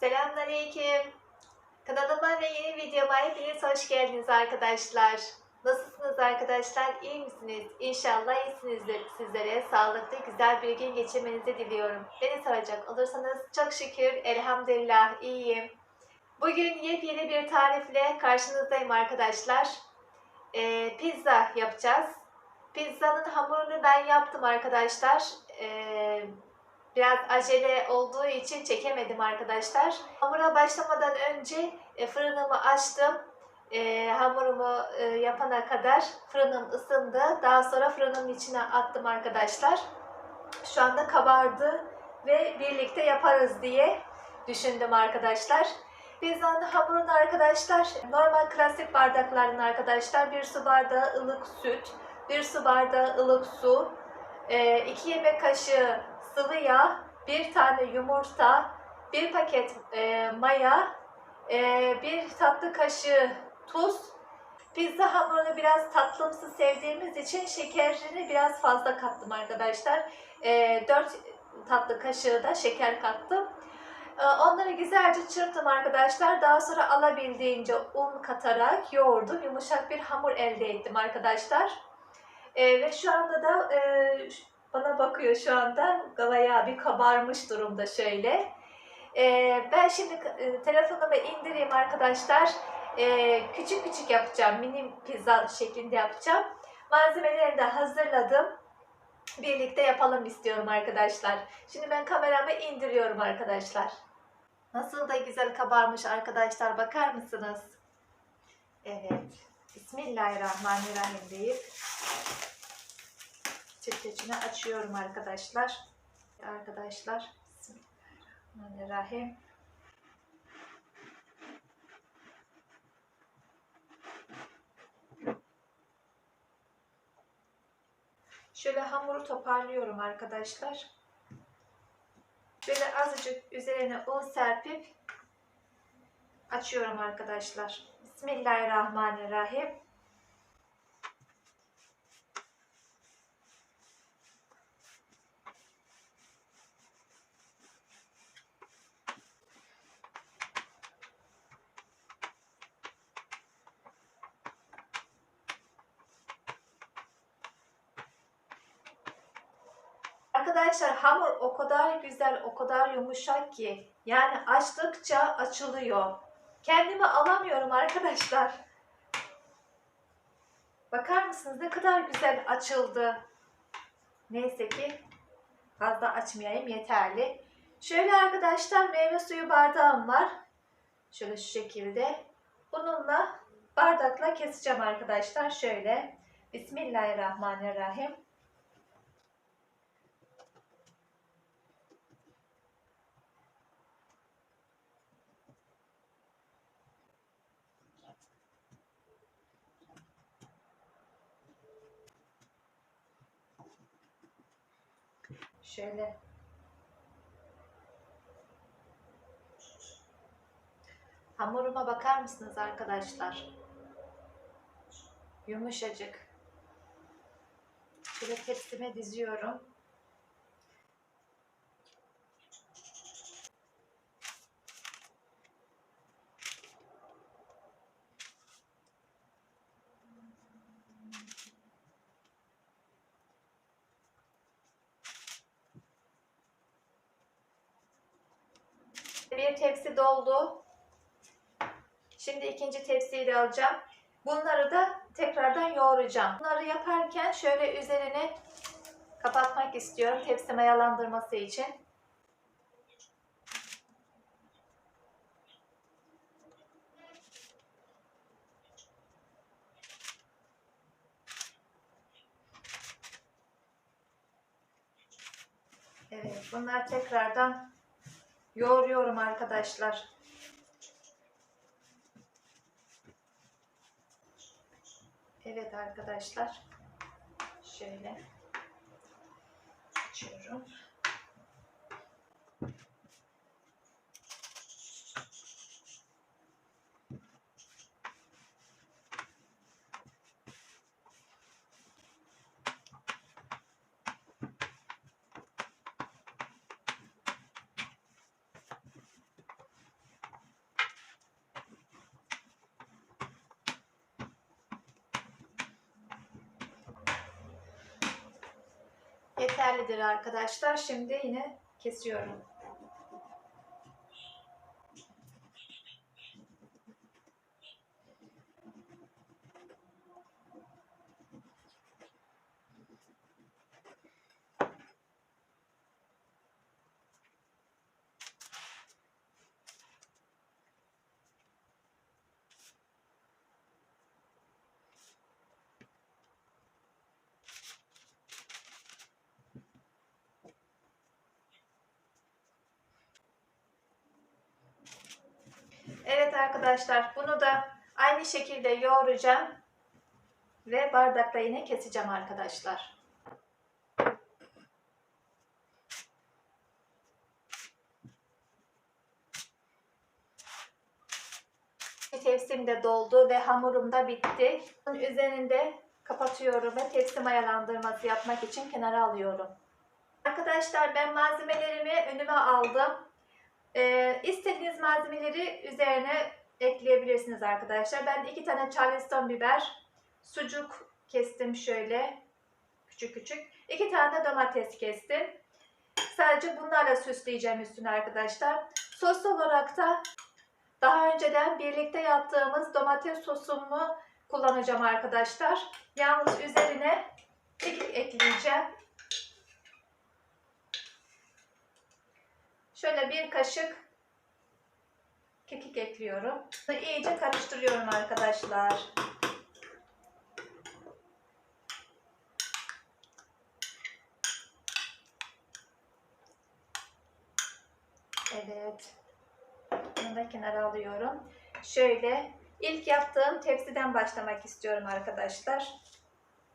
Selamünaleyküm. Kanalıma ve yeni videoma hepiniz hoş geldiniz arkadaşlar. Nasılsınız arkadaşlar? İyi misiniz? İnşallah iyisinizdir. Sizlere sağlıklı, güzel bir gün geçirmenizi diliyorum. Beni soracak olursanız çok şükür, elhamdülillah iyiyim. Bugün yepyeni bir tarifle karşınızdayım arkadaşlar. Ee, pizza yapacağız. Pizzanın hamurunu ben yaptım arkadaşlar. Ee, Biraz acele olduğu için çekemedim arkadaşlar. Hamura başlamadan önce e, fırınımı açtım. E, hamurumu e, yapana kadar fırınım ısındı. Daha sonra fırının içine attım arkadaşlar. Şu anda kabardı ve birlikte yaparız diye düşündüm arkadaşlar. Pizzanın hamurunu arkadaşlar normal klasik bardakların arkadaşlar bir su bardağı ılık süt, bir su bardağı ılık su, 2 yemek kaşığı sıvı yağ, bir tane yumurta, bir paket e, maya, e, bir tatlı kaşığı tuz. Pizza hamurunu biraz tatlımsı sevdiğimiz için şekerini biraz fazla kattım arkadaşlar. E, 4 tatlı kaşığı da şeker kattım. E, onları güzelce çırptım arkadaşlar. Daha sonra alabildiğince un katarak yoğurdum. Yumuşak bir hamur elde ettim arkadaşlar. E, ve şu anda da e, bana bakıyor şu anda. Galaya bir kabarmış durumda şöyle. Ee, ben şimdi e, telefonumu indireyim arkadaşlar. Ee, küçük küçük yapacağım. Mini pizza şeklinde yapacağım. Malzemeleri de hazırladım. Birlikte yapalım istiyorum arkadaşlar. Şimdi ben kameramı indiriyorum arkadaşlar. Nasıl da güzel kabarmış arkadaşlar. Bakar mısınız? Evet. Bismillahirrahmanirrahim deyip çekiçini açıyorum arkadaşlar. Arkadaşlar Bismillahirrahmanirrahim. Şöyle hamuru toparlıyorum arkadaşlar. Böyle azıcık üzerine un serpip açıyorum arkadaşlar. Bismillahirrahmanirrahim. Arkadaşlar hamur o güzel, o kadar yumuşak ki yani açtıkça açılıyor. Kendimi alamıyorum arkadaşlar. Bakar mısınız ne kadar güzel açıldı. Neyse ki fazla açmayayım yeterli. Şöyle arkadaşlar meyve suyu bardağım var. Şöyle şu şekilde. Bununla bardakla keseceğim arkadaşlar. Şöyle. Bismillahirrahmanirrahim. Şöyle Hamuruma bakar mısınız arkadaşlar? Yumuşacık. Şöyle tepsime diziyorum. Bir tepsi doldu. Şimdi ikinci tepsiyi de alacağım. Bunları da tekrardan yoğuracağım. Bunları yaparken şöyle üzerine kapatmak istiyorum tepsi mayalandırması için. Evet, bunlar tekrardan yoğuruyorum arkadaşlar. Evet arkadaşlar. Şöyle açıyorum. Yeterlidir arkadaşlar. Şimdi yine kesiyorum. Evet arkadaşlar bunu da aynı şekilde yoğuracağım ve bardakla yine keseceğim arkadaşlar. Tepsim de doldu ve hamurum da bitti. Bunun üzerinde kapatıyorum ve tepsi mayalandırması yapmak için kenara alıyorum. Arkadaşlar ben malzemelerimi önüme aldım. Ee, istediğiniz malzemeleri üzerine ekleyebilirsiniz arkadaşlar. Ben iki tane charleston biber, sucuk kestim şöyle küçük küçük. İki tane de domates kestim. Sadece bunlarla süsleyeceğim üstüne arkadaşlar. Sos olarak da daha önceden birlikte yaptığımız domates sosumu kullanacağım arkadaşlar. Yalnız üzerine kekik ekleyeceğim. Şöyle bir kaşık kekik ekliyorum. İyice karıştırıyorum arkadaşlar. Evet. Bunu da kenara alıyorum. Şöyle ilk yaptığım tepsiden başlamak istiyorum arkadaşlar.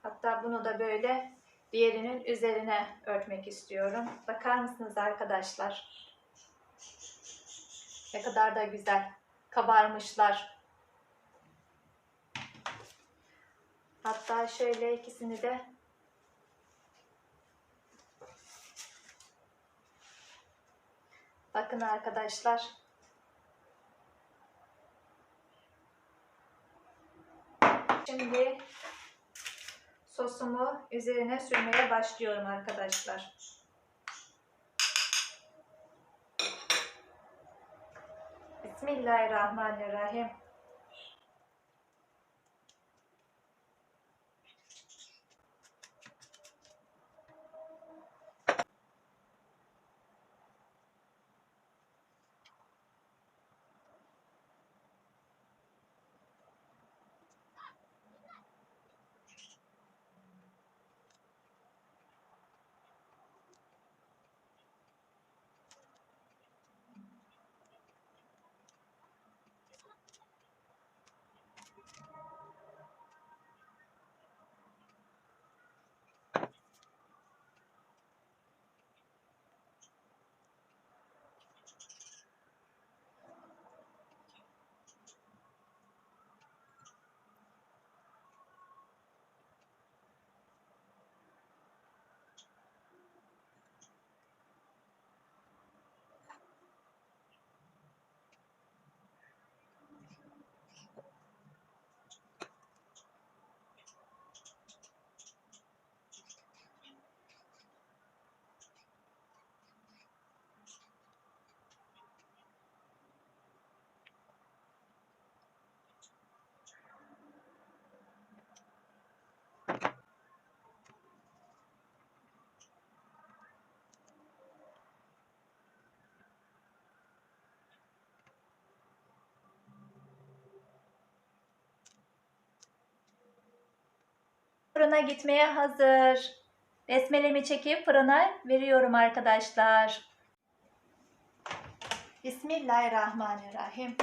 Hatta bunu da böyle diğerinin üzerine örtmek istiyorum. Bakar mısınız arkadaşlar? Ne kadar da güzel kabarmışlar. Hatta şöyle ikisini de Bakın arkadaşlar. Şimdi sosumu üzerine sürmeye başlıyorum arkadaşlar. Bismillahirrahmanirrahim. Fırına gitmeye hazır. Besmelemi çekip fırına veriyorum arkadaşlar. Bismillahirrahmanirrahim.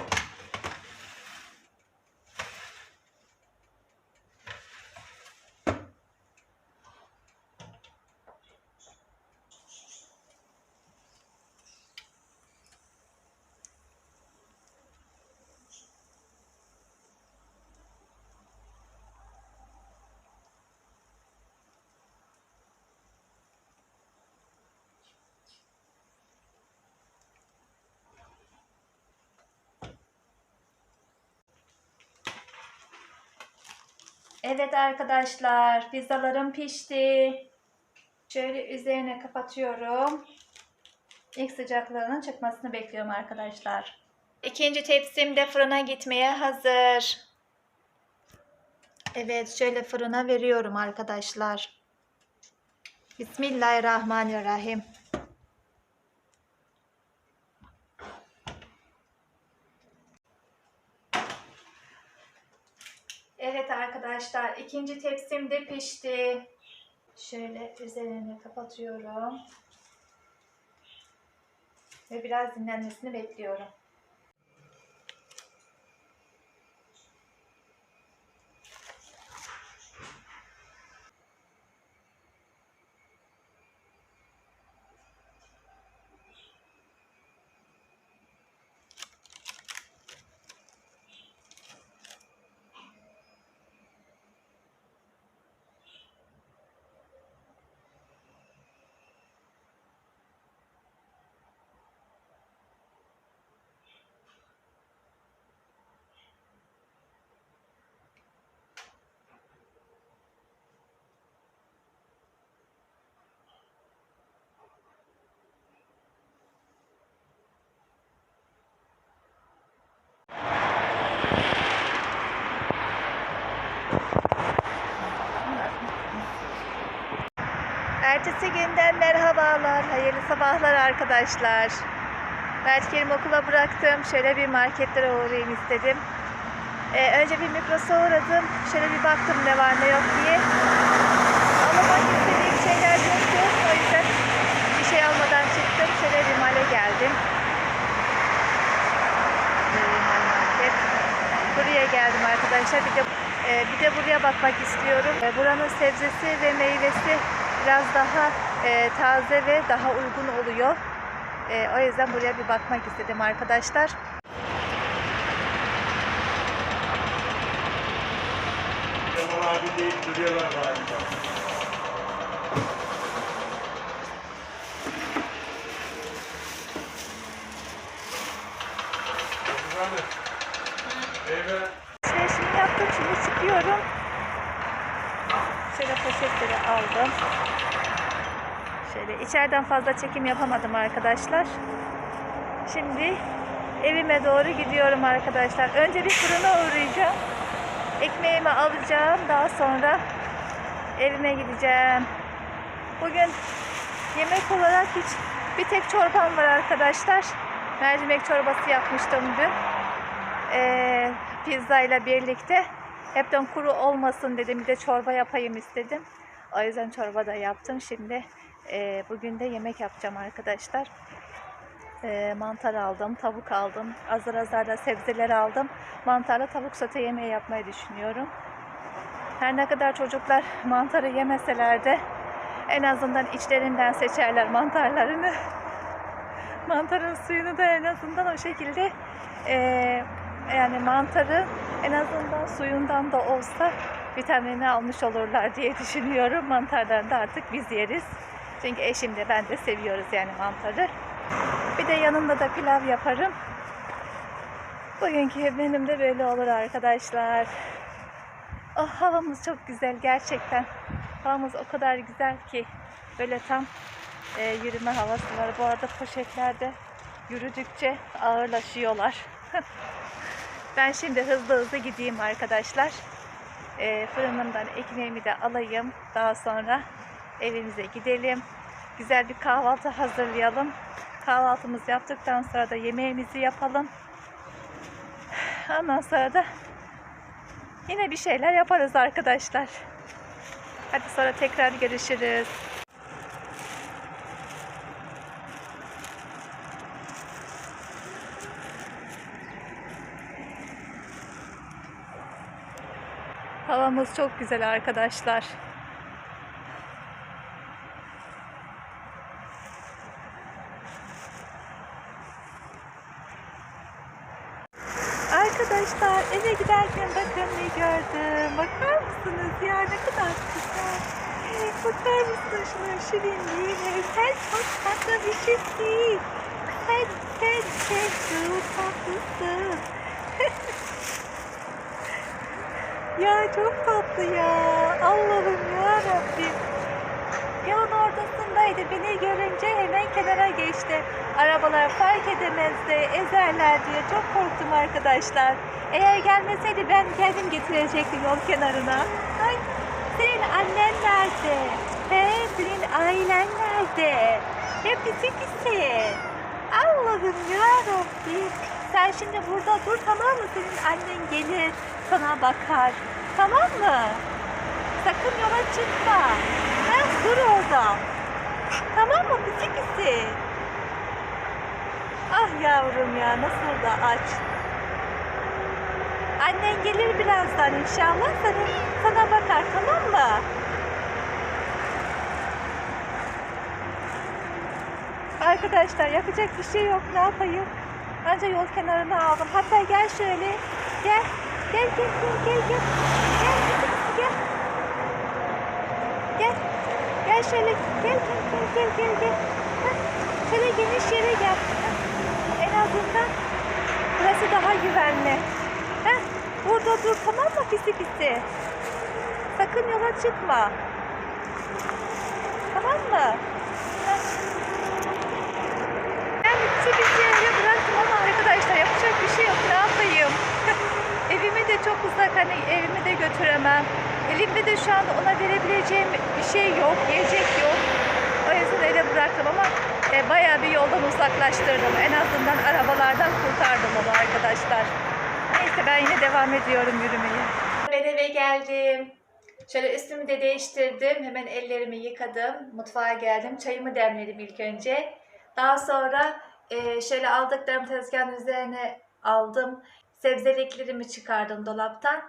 Evet arkadaşlar, pizzalarım pişti. Şöyle üzerine kapatıyorum. İlk sıcaklığının çıkmasını bekliyorum arkadaşlar. İkinci tepsim de fırına gitmeye hazır. Evet şöyle fırına veriyorum arkadaşlar. Bismillahirrahmanirrahim. Evet arkadaşlar ikinci tepsim de pişti. Şöyle üzerini kapatıyorum. Ve biraz dinlenmesini bekliyorum. Ertesi günden merhabalar, hayırlı sabahlar arkadaşlar. Berçkerimi okula bıraktım. Şöyle bir marketlere uğrayayım istedim. Ee, önce bir Migros'a uğradım. Şöyle bir baktım ne var ne yok diye. Almak istediğim şeyler yoktu. O yüzden bir şey almadan çıktım. Şöyle bir male geldim. Market. Buraya geldim arkadaşlar. Bir de e, bir de buraya bakmak istiyorum. E, buranın sebzesi ve meyvesi biraz daha e, taze ve daha uygun oluyor. E, o yüzden buraya bir bakmak istedim arkadaşlar. Abi deyip duruyorlar galiba. Efendim? Meyve Alışverişimi yaptım. Şimdi çıkıyorum. Şöyle poşetleri aldım. Şöyle içeriden fazla çekim yapamadım arkadaşlar. Şimdi evime doğru gidiyorum arkadaşlar. Önce bir fırına uğrayacağım. Ekmeğimi alacağım. Daha sonra evime gideceğim. Bugün yemek olarak hiç bir tek çorbam var arkadaşlar. Mercimek çorbası yapmıştım dün. Ee, pizza ile birlikte. Hepten kuru olmasın dedim. Bir de çorba yapayım istedim. O yüzden çorba da yaptım. Şimdi e, bugün de yemek yapacağım arkadaşlar. E, mantar aldım, tavuk aldım. Azar azar da sebzeler aldım. Mantarla tavuk sote yemeği yapmayı düşünüyorum. Her ne kadar çocuklar mantarı yemeseler de en azından içlerinden seçerler mantarlarını. Mantarın suyunu da en azından o şekilde e, yani mantarı en azından suyundan da olsa vitamini almış olurlar diye düşünüyorum. Mantardan da artık biz yeriz. Çünkü eşim de ben de seviyoruz yani mantarı. Bir de yanında da pilav yaparım. Bugünkü benim de böyle olur arkadaşlar. Oh, havamız çok güzel gerçekten. Havamız o kadar güzel ki böyle tam e, yürüme havası var. Bu arada poşetlerde yürüdükçe ağırlaşıyorlar. ben şimdi hızlı hızlı gideyim arkadaşlar. E, fırınımdan ekmeğimi de alayım. Daha sonra evimize gidelim. Güzel bir kahvaltı hazırlayalım. Kahvaltımızı yaptıktan sonra da yemeğimizi yapalım. Ondan sonra da yine bir şeyler yaparız arkadaşlar. Hadi sonra tekrar görüşürüz. Havamız çok güzel arkadaşlar. Arkadaşlar eve giderken bakın ne gördüm. Bakar mısınız ya ne kadar güzel. Bakar mısınız şuna şirinliğine. Sen çok tatlı bir şeysin. Sen sen sen çok tatlısın. ya çok tatlı ya. Allah'ım ya Rabbim. yolun ortasındaydı. Beni görünce hemen kenara geçti. Arabalar fark edemezdi, ezerler diye çok korktum arkadaşlar. Eğer gelmeseydi ben kendim getirecektim yol kenarına. Ay, senin annen nerede? He, senin ailen nerede? Hepsi pisi. Allah'ım yarabbim. Sen şimdi burada dur tamam mı? Senin annen gelir sana bakar. Tamam mı? Sakın yola çıkma. Ha, dur orada. Tamam mı pisi pisi? Ah yavrum ya nasıl da aç. Annen gelir birazdan inşallah sana, sana bakar tamam mı? Arkadaşlar yapacak bir şey yok ne yapayım? Anca yol kenarına aldım. Hatta gel şöyle. Gel gel gel gel. Gel gel gel. Gel. Gel şöyle. Gel gel gel gel gel gel. Şöyle geniş yere gel. Hah, En azından burası daha güvenli. Heh, burada dur tamam mı pisi pisi? Sakın yola çıkma. Tamam mı? Heh. Ben pisi pisi evde bıraktım ama arkadaşlar yapacak bir şey yok. Ne yapayım? Evime de çok uzak hani evime de götüremem. Elimde de şu anda ona verebileceğim bir şey yok, yiyecek yok. O yüzden öyle bıraktım ama e, bayağı bir yoldan uzaklaştırdım. En azından arabalardan kurtardım onu arkadaşlar. Neyse ben yine devam ediyorum yürümeye. Ben eve geldim. Şöyle üstümü de değiştirdim. Hemen ellerimi yıkadım. Mutfağa geldim. Çayımı demledim ilk önce. Daha sonra e, şöyle aldıklarım tezgahın üzerine aldım. Sebzeliklerimi çıkardım dolaptan.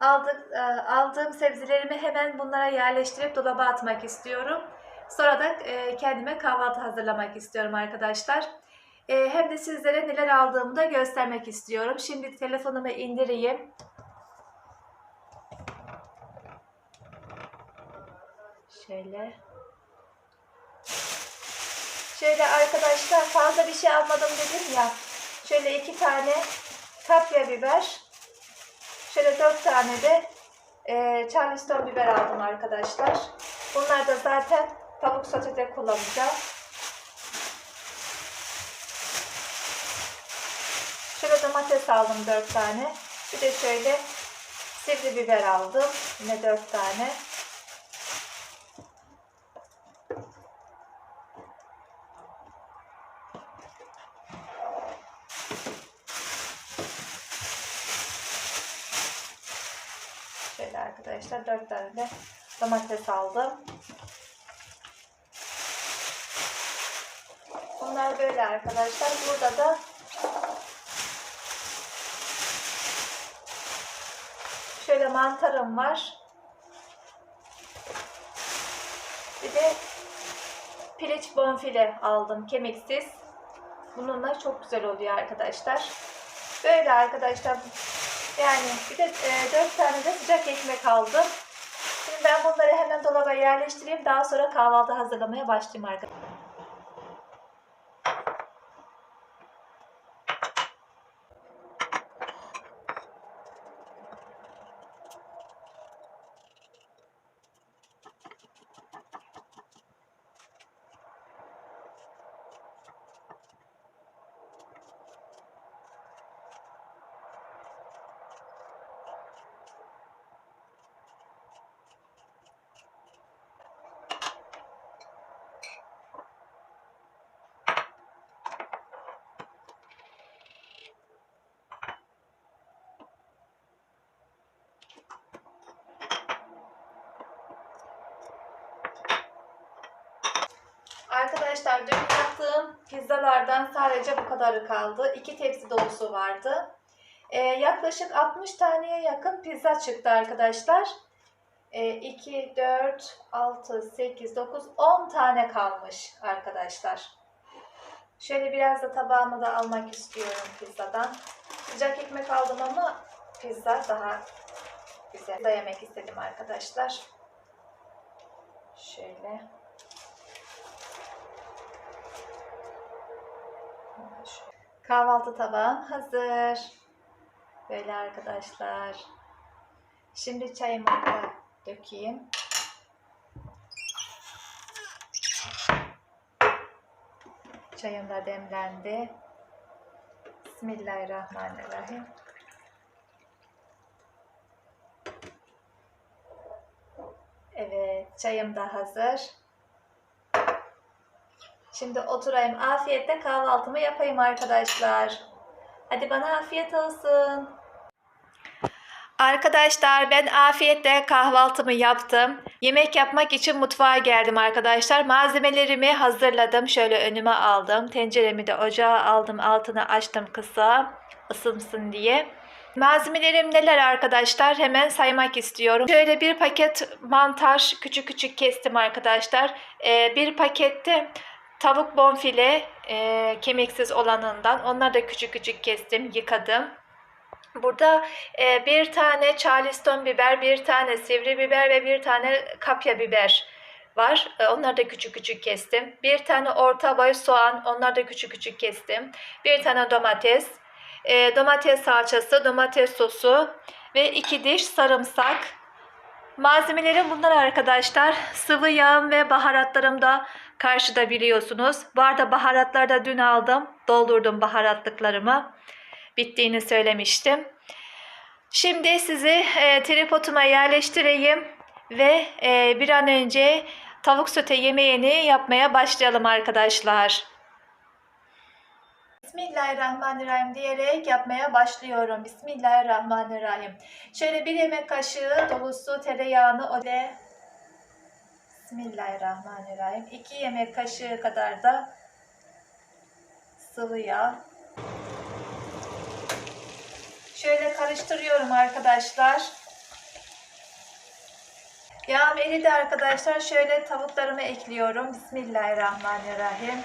Aldık, e, aldığım sebzelerimi hemen bunlara yerleştirip dolaba atmak istiyorum. Sonra da e, kendime kahvaltı hazırlamak istiyorum arkadaşlar. E, hem de sizlere neler aldığımı da göstermek istiyorum. Şimdi telefonumu indireyim. Şöyle. Şöyle arkadaşlar fazla bir şey almadım dedim ya. Şöyle iki tane kapya biber. Şöyle dört tane de e, charleston biber aldım arkadaşlar. Bunlar da zaten tavuk sotede kullanacağım. Şöyle domates aldım dört tane. Bir de şöyle sivri biber aldım. Yine dört tane. Şöyle arkadaşlar dört tane de domates aldım. Bunlar böyle arkadaşlar. Burada da şöyle mantarım var. Bir de piliç bonfile aldım kemiksiz. Bununla çok güzel oluyor arkadaşlar. Böyle arkadaşlar. Yani bir de e, 4 tane de sıcak ekmek aldım. Şimdi ben bunları hemen dolaba yerleştireyim. Daha sonra kahvaltı hazırlamaya başlayayım arkadaşlar. Arkadaşlar dün yaptığım pizzalardan sadece bu kadarı kaldı. İki tepsi dolusu vardı. Ee, yaklaşık 60 taneye yakın pizza çıktı arkadaşlar. Ee, 2, 4, 6, 8, 9, 10 tane kalmış arkadaşlar. Şöyle biraz da tabağımı da almak istiyorum pizzadan. Sıcak ekmek aldım ama pizza daha güzel. Da yemek istedim arkadaşlar. Şöyle. Kahvaltı tabağım hazır. Böyle arkadaşlar. Şimdi çayımı da dökeyim. Çayım da demlendi. Bismillahirrahmanirrahim. Evet, çayım da hazır. Şimdi oturayım afiyetle kahvaltımı yapayım arkadaşlar. Hadi bana afiyet olsun. Arkadaşlar ben afiyetle kahvaltımı yaptım. Yemek yapmak için mutfağa geldim arkadaşlar. Malzemelerimi hazırladım. Şöyle önüme aldım. Tenceremi de ocağa aldım. Altını açtım kısa ısınsın diye. Malzemelerim neler arkadaşlar? Hemen saymak istiyorum. Şöyle bir paket mantar küçük küçük kestim arkadaşlar. Ee, bir pakette tavuk bonfile e, kemiksiz olanından. Onları da küçük küçük kestim, yıkadım. Burada e, bir tane charleston biber, bir tane sivri biber ve bir tane kapya biber var. E, onları da küçük küçük kestim. Bir tane orta boy soğan, onları da küçük küçük kestim. Bir tane domates, e, domates salçası, domates sosu ve iki diş sarımsak. Malzemelerim bunlar arkadaşlar. Sıvı yağım ve baharatlarım da karşıda biliyorsunuz. Bu arada baharatları da dün aldım. Doldurdum baharatlıklarımı bittiğini söylemiştim. Şimdi sizi e, tripoduma yerleştireyim ve e, bir an önce tavuk sote yemeğini yapmaya başlayalım arkadaşlar. Bismillahirrahmanirrahim diyerek yapmaya başlıyorum. Bismillahirrahmanirrahim. Şöyle bir yemek kaşığı dolusu tereyağını öyle Bismillahirrahmanirrahim. 2 yemek kaşığı kadar da sıvı yağ. Şöyle karıştırıyorum arkadaşlar. Yağım eridi arkadaşlar. Şöyle tavuklarımı ekliyorum. Bismillahirrahmanirrahim.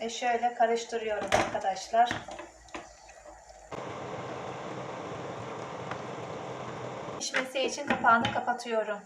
Ve şöyle karıştırıyorum arkadaşlar. Pişmesi için kapağını kapatıyorum.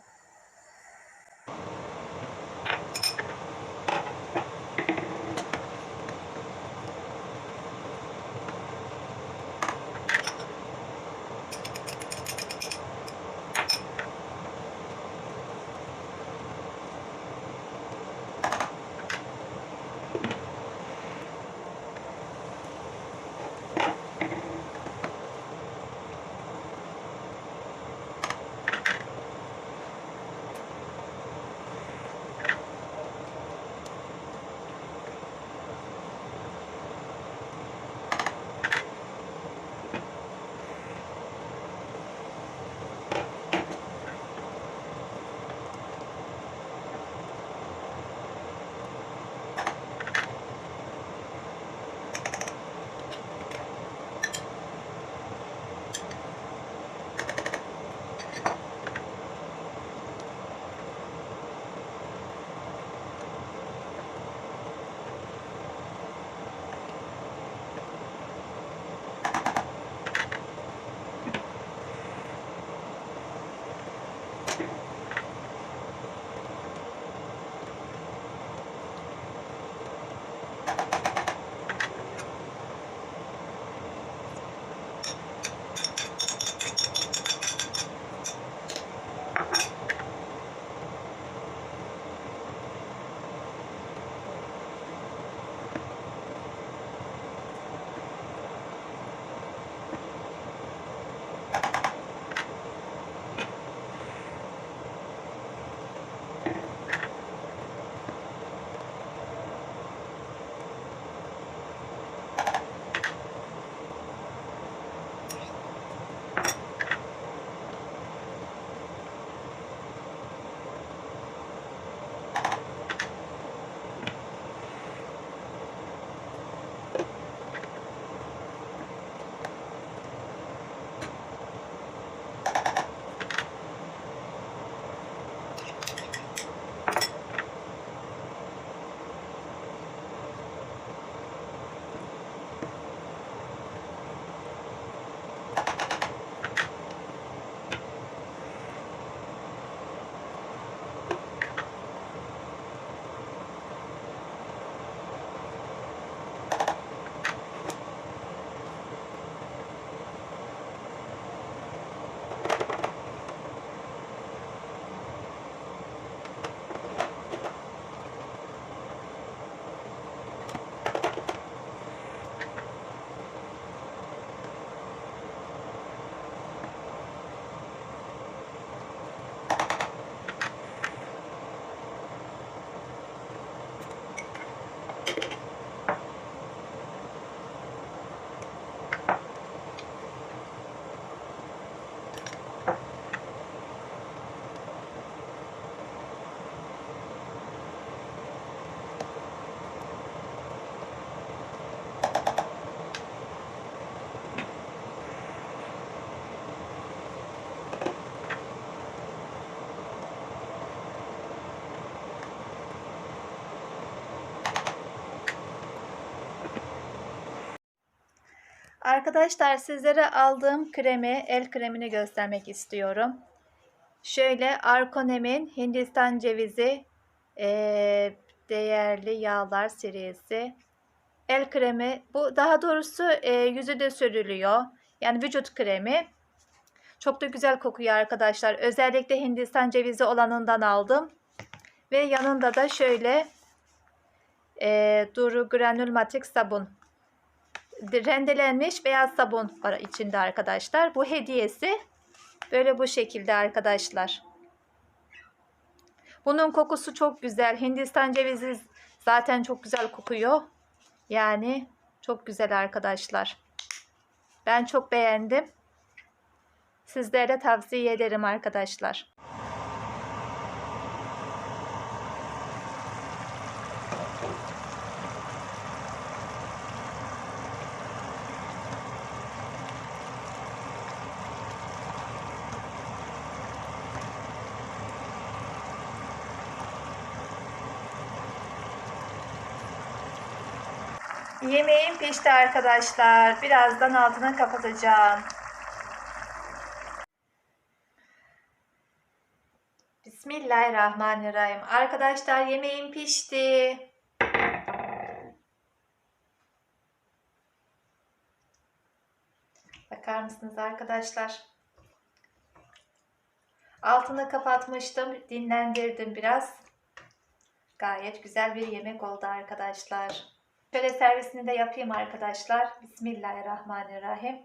Arkadaşlar sizlere aldığım kremi, el kremini göstermek istiyorum. Şöyle Arkonem'in Hindistan cevizi eee, değerli yağlar serisi. El kremi. Bu daha doğrusu eee yüzü de sürülüyor. Yani vücut kremi. Çok da güzel kokuyor arkadaşlar. Özellikle Hindistan cevizi olanından aldım. Ve yanında da şöyle eee Duru Granül Matik sabun rendelenmiş beyaz sabun var içinde arkadaşlar. Bu hediyesi böyle bu şekilde arkadaşlar. Bunun kokusu çok güzel. Hindistan cevizi zaten çok güzel kokuyor. Yani çok güzel arkadaşlar. Ben çok beğendim. Sizlere tavsiye ederim arkadaşlar. Yemeğim pişti arkadaşlar. Birazdan altını kapatacağım. Bismillahirrahmanirrahim. Arkadaşlar yemeğim pişti. Bakar mısınız arkadaşlar? Altını kapatmıştım. Dinlendirdim biraz. Gayet güzel bir yemek oldu arkadaşlar. Şöyle servisini de yapayım arkadaşlar. Bismillahirrahmanirrahim.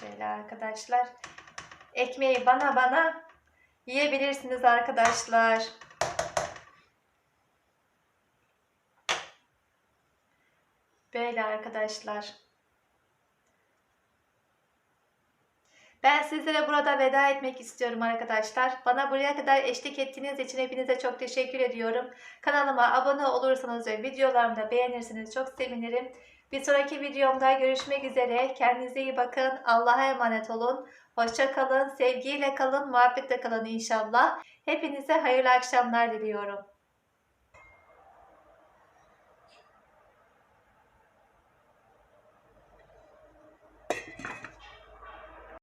Şöyle arkadaşlar. Ekmeği bana bana yiyebilirsiniz arkadaşlar. Böyle arkadaşlar. Ben sizlere burada veda etmek istiyorum arkadaşlar. Bana buraya kadar eşlik ettiğiniz için hepinize çok teşekkür ediyorum. Kanalıma abone olursanız ve videolarımı da beğenirseniz çok sevinirim. Bir sonraki videomda görüşmek üzere. Kendinize iyi bakın. Allah'a emanet olun. Hoşça kalın. Sevgiyle kalın. Muhabbetle kalın inşallah. Hepinize hayırlı akşamlar diliyorum.